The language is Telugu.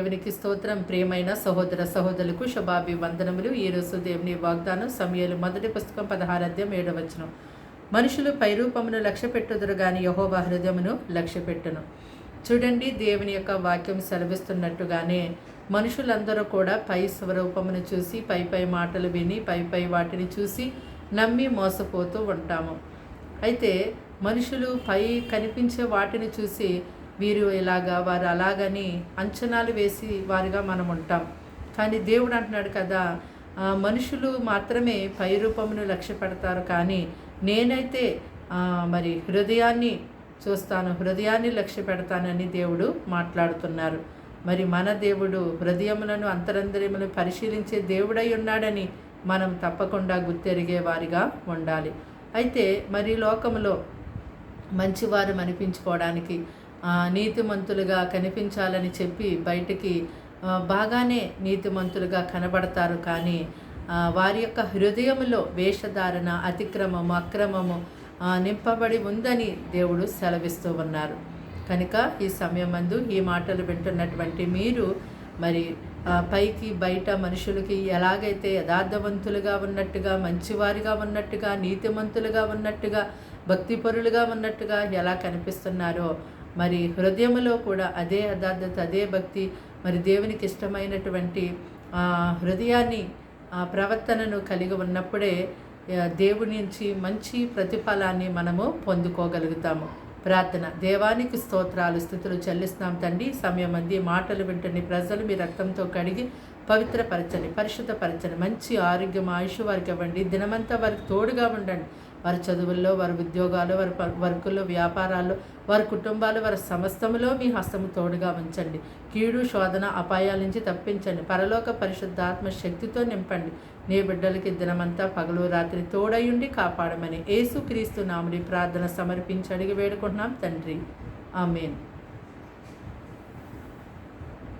దేవునికి స్తోత్రం. ప్రియమైన సహోదర సహోదరులకు శుభాభి వందనములు ఈ రోజు దేవుని వాగ్దానం సమయాలు మొదటి పుస్తకం పదహారాధ్యం ఏడవచనం మనుషులు పైరూపమును లక్ష్య పెట్టుదురు గాని యహోవా హృదయమును లక్ష్య పెట్టును. చూడండి దేవుని యొక్క వాక్యం సెలవిస్తున్నట్టుగానే మనుషులందరూ కూడా పై స్వరూపమును చూసి పై పై మాటలు విని పై పై వాటిని చూసి నమ్మి మోసపోతూ ఉంటాము. అయితే మనుషులు పై కనిపించే వాటిని చూసి వీరు ఇలాగా వారు అలాగని అంచనాలు వేసి వారిగా మనం ఉంటాం. కానీ దేవుడు అంటున్నాడు కదా మనుషులు మాత్రమే పై రూపమును లక్ష్య పెడతారు కానీ నేనైతే మరి హృదయాన్ని చూస్తాను హృదయాన్ని లక్ష్య పెడతానని దేవుడు మాట్లాడుతున్నారు. మరి మన దేవుడు హృదయములను అంతరంతరములను పరిశీలించే దేవుడై ఉన్నాడని మనం తప్పకుండా గుర్తెరిగే వారిగా ఉండాలి. అయితే మరి లోకములో మంచివారు అనిపించుకోవడానికి నీతిమంతులుగా కనిపించాలని చెప్పి బయటికి బాగానే నీతిమంతులుగా కనబడతారు. కానీ వారి యొక్క హృదయంలో వేషధారణ అతిక్రమము అక్రమము నింపబడి ఉందని దేవుడు సెలవిస్తూ ఉన్నారు. కనుక ఈ సమయమందు ఈ మాటలు వింటున్నటువంటి మీరు మరి పైకి బయట మనుషులకి ఎలాగైతే యథార్థవంతులుగా ఉన్నట్టుగా మంచివారిగా ఉన్నట్టుగా నీతిమంతులుగా ఉన్నట్టుగా భక్తిపరులుగా ఉన్నట్టుగా ఎలా కనిపిస్తున్నారో మరి హృదయములో కూడా అదే యథార్థత అదే భక్తి మరి దేవునికి ఇష్టమైనటువంటి హృదయాన్ని ఆ ప్రవర్తనను కలిగి ఉన్నప్పుడే దేవుని నుంచి మంచి ప్రతిఫలాన్ని మనము పొందుకోగలుగుతాము. ప్రార్థన. దేవానికి స్తోత్రాలు స్థుతులు చెల్లిస్తున్నాం తండ్రి. సమయం అంది. మాటలు వింటని ప్రజలు మీ రక్తంతో కడిగి పవిత్రపరచండి పరిశుద్ధపరచండి మంచి ఆరోగ్యం ఆయుష్ వారికి ఇవ్వండి దినమంతా వారికి తోడుగా ఉండండి. వారి చదువుల్లో వారి ఉద్యోగాలు వారి ప- వర్కుల్లో వ్యాపారాల్లో వారి కుటుంబాలు వారి సమస్తములో మీ హస్తము తోడుగా ఉంచండి. కీడు శోధన అపాయాల నుంచి తప్పించండి. పరలోక పరిశుద్ధాత్మ శక్తితో నింపండి. నీ బిడ్డలకి దినమంతా పగలు రాత్రి తోడయుండి కాపాడమని యేసుక్రీస్తు నాముడి ప్రార్థన సమర్పించి అడిగి వేడుకుంటున్నాం తండ్రి. ఆమెన్.